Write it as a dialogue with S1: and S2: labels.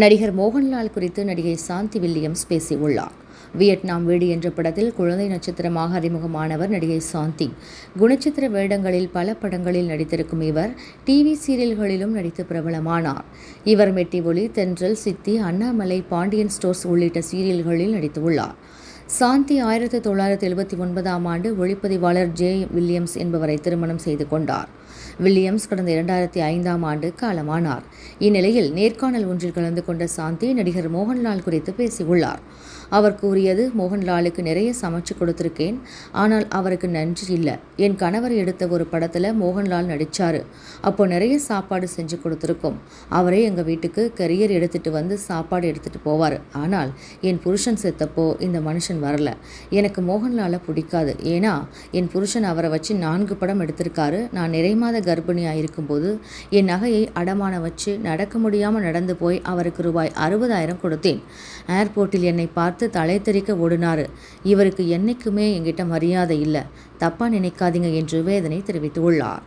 S1: நடிகர் மோகன்லால் குறித்து நடிகை சாந்தி வில்லியம்ஸ் பேசியுள்ளார். வியட்நாம் வீடு என்ற படத்தில் குழந்தை நட்சத்திரமாக அறிமுகமானவர் நடிகை சாந்தி. குணச்சித்திர வேடங்களில் பல படங்களில் நடித்திருக்கும் இவர் டிவி சீரியல்களிலும் நடித்து பிரபலமானார். இவர் மெட்டி ஒளி தென்றல் சித்தி அண்ணாமலை பாண்டியன் ஸ்டோர்ஸ் உள்ளிட்ட சீரியல்களில் நடித்துள்ளார். சாந்தி ஆயிரத்தி தொள்ளாயிரத்தி எழுபத்தி ஒன்பதாம் ஆண்டு ஒளிப்பதிவாளர் ஜே. வில்லியம்ஸ் என்பவரை திருமணம் செய்து கொண்டார். வில்லியம்ஸ் கடந்த இரண்டாயிரத்தி ஐந்தாம் ஆண்டு காலமானார். இந்நிலையில் நேர்காணல் ஒன்றில் கலந்து கொண்ட சாந்தி நடிகர் மோகன்லால் குறித்து பேசியுள்ளார். அவர் கூறியது மோகன்லாலுக்கு நிறைய சமைச்சு கொடுத்துருக்கேன். ஆனால் அவருக்கு நன்றி இல்லை. என் கணவர் எடுத்த ஒரு படத்தில் மோகன்லால் நடித்தார் அப்போ நிறைய சாப்பாடு செஞ்சு கொடுத்துருக்கோம். அவரே எங்கள் வீட்டுக்கு கரியர் எடுத்துகிட்டு வந்து சாப்பாடு எடுத்துகிட்டு போவார். ஆனால் என் புருஷன் செத்தப்போ இந்த மனுஷன் வரல. எனக்கு மோகன்லாலை பிடிக்காது. ஏன்னா என் புருஷன் அவரை வச்சு நான்கு படம் எடுத்திருக்காரு. நான் நிறைமாத கர்ப்பிணியாக இருக்கும்போது என் நகையை அடமான வச்சு நடக்க முடியாமல் நடந்து போய் அவருக்கு ரூபாய் அறுபதாயிரம் கொடுத்தேன். ஏர்போர்ட்டில் என்னை பார்த்து தலை தெறிக்க ஓடினாரு. இவருக்கு என்னைக்குமே என்கிட்ட மரியாதை இல்லை. தப்பாக நினைக்காதீங்க என்று வேதனை தெரிவித்துள்ளார்.